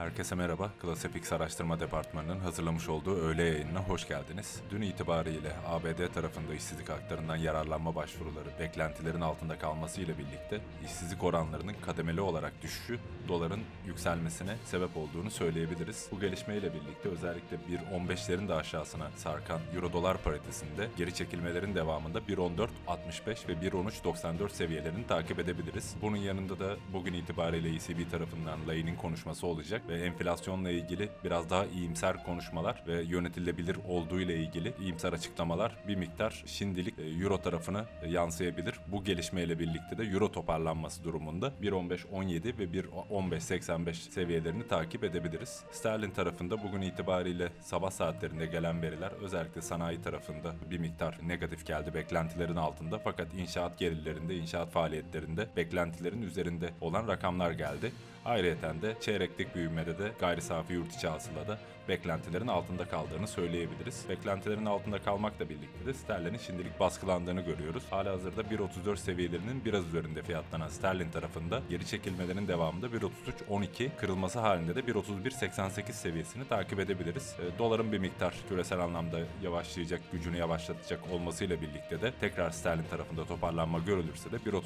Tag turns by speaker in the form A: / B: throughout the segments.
A: Herkese merhaba. Klasifix Araştırma Departmanı'nın hazırlamış olduğu öğle yayınına hoş geldiniz. Dün itibariyle ABD tarafında işsizlik haklarından yararlanma başvuruları beklentilerin altında kalması ile birlikte işsizlik oranlarının kademeli olarak düşüşü doların yükselmesine sebep olduğunu söyleyebiliriz. Bu gelişmeyle birlikte özellikle 1.15'lerin de aşağısına sarkan euro dolar paritesinde geri çekilmelerin devamında 1.14.65 ve 1.13.94 seviyelerini takip edebiliriz. Bunun yanında da bugün itibariyle ECB tarafından Lay'nin konuşması olacak ve enflasyonla ilgili biraz daha iyimser konuşmalar ve yönetilebilir olduğu ile ilgili iyimser açıklamalar bir miktar şimdilik e, euro tarafına e, yansıyabilir. Bu gelişmeyle birlikte de euro toparlanması durumunda 1.15.17 ve 1.15.85 seviyelerini takip edebiliriz. Sterlin tarafında bugün itibariyle sabah saatlerinde gelen veriler özellikle sanayi tarafında bir miktar negatif geldi beklentilerin altında fakat inşaat gelirlerinde, inşaat faaliyetlerinde beklentilerin üzerinde olan rakamlar geldi. Ayrıca de çeyreklik büyümede de gayri safi yurt içi hasılada beklentilerin altında kaldığını söyleyebiliriz. Beklentilerin altında kalmakla birlikte de sterlinin şimdilik baskılandığını görüyoruz. Halihazırda 1.34 seviyelerinin biraz üzerinde fiyatlanan sterlin tarafında geri çekilmelerin devamında 1.33.12 kırılması halinde de 1.31.88 seviyesini takip edebiliriz. E, doların bir miktar küresel anlamda yavaşlayacak, gücünü yavaşlatacak olmasıyla birlikte de tekrar sterlin tarafında toparlanma görülürse de 1.34.33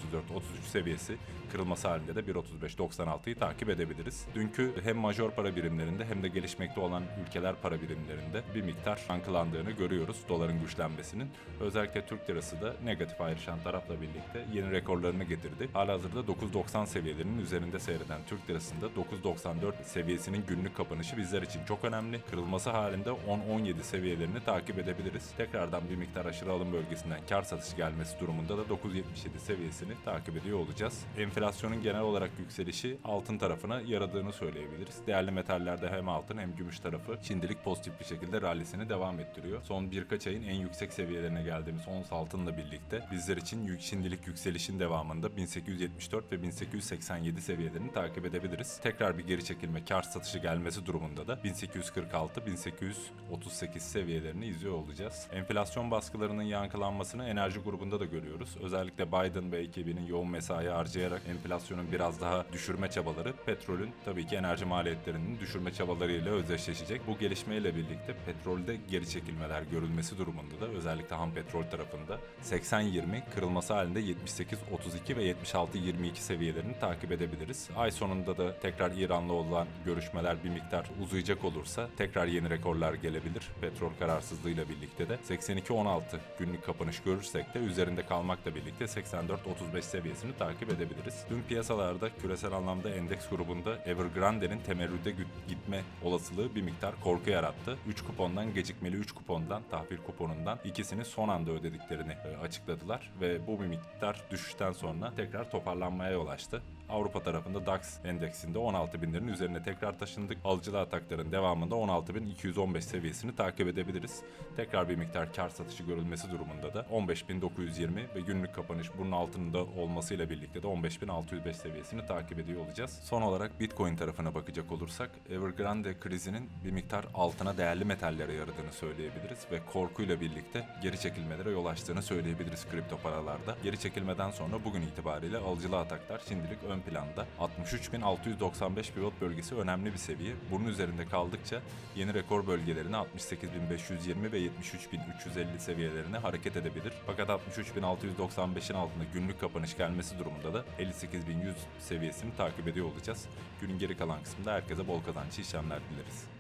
A: seviyesi kırılması halinde de 1.35.96'yı takip edebiliriz. Dünkü hem major para birimlerinde hem de gelişmekte olan ülkeler para birimlerinde bir miktar yankılandığını görüyoruz doların güçlenmesinin. Özellikle Türk lirası da negatif ayrışan tarafla birlikte yeni rekorlarını getirdi. Halihazırda 9.90 seviyelerinin üzerinde seyreden Türk lirasında 9.94 seviyesinin günlük kapanışı bizler için çok önemli. Kırılması halinde 10-17 seviyelerini takip edebiliriz. Tekrardan bir miktar aşırı alım bölgesinden kar satışı gelmesi durumunda da 9.77 seviyesini takip ediyor olacağız. Enflasyonun genel olarak yükselişi altın tarafına yaradığını söyleyebiliriz. Değerli metallerde hem altın hem gümüş tarafı şimdilik pozitif bir şekilde rallisini devam ettiriyor. Son birkaç ayın en yüksek seviyelerine geldiğimiz ons altınla birlikte bizler için yük, şimdilik yükselişin devamında 1874 ve 1887 seviyelerini takip edebiliriz. Tekrar bir geri çekilme kar satışı gelmesi durumunda da 1846 1838 seviyelerini izliyor olacağız. Enflasyon baskılarının yankılanmasını enerji grubunda da görüyoruz. Özellikle Biden ve ekibinin yoğun mesai harcayarak enflasyonun biraz daha düşürme çabaları petrolün tabii ki enerji maliyetlerinin düşürme çabalarıyla özdeşleşecek. Bu gelişmeyle birlikte petrolde geri çekilmeler görülmesi durumunda da özellikle ham petrol tarafında 80-20 kırılması halinde 78-32 ve 76-22 seviyelerini takip edebiliriz. Ay sonunda da tekrar İran'la olan görüşmeler bir miktar uzayacak olursa tekrar yeni rekorlar gelebilir. Petrol kararsızlığıyla birlikte de 82-16 günlük kapanış görürsek de üzerinde kalmakla birlikte 84-35 seviyesini takip edebiliriz. Dün piyasalarda küresel anlamda endeks grubunda Evergrande'nin temerrüde gitme olasılığı bir miktar korku yarattı. 3 kupondan gecikmeli 3 kupondan tahvil kuponundan ikisini son anda ödediklerini e, açıkladılar ve bu bir miktar düşüşten sonra tekrar toparlanmaya yol açtı. Avrupa tarafında DAX endeksinde 16 binlerin üzerine tekrar taşındık. Alıcılı atakların devamında 16.215 seviyesini takip edebiliriz. Tekrar bir miktar kar satışı görülmesi durumunda da 15.920 ve günlük kapanış bunun altında olmasıyla birlikte de 15.605 seviyesini takip ediyor olacağız. Son olarak Bitcoin tarafına bakacak olursak Evergrande krizinin bir miktar altına değerli metallere yaradığını söyleyebiliriz ve korkuyla birlikte geri çekilmelere yol açtığını söyleyebiliriz kripto paralarda. Geri çekilmeden sonra bugün itibariyle alıcılı ataklar şimdilik ön planda. 63.695 pivot bölgesi önemli bir seviye. Bunun üzerinde kaldıkça yeni rekor bölgelerine 68.520 ve 73.350 seviyelerine hareket edebilir. Fakat 63.695'in altında günlük kapanış gelmesi durumunda da 58.100 seviyesini takip ediyor olacağız. Günün geri kalan kısmında herkese bol kazançlı işlemler dileriz.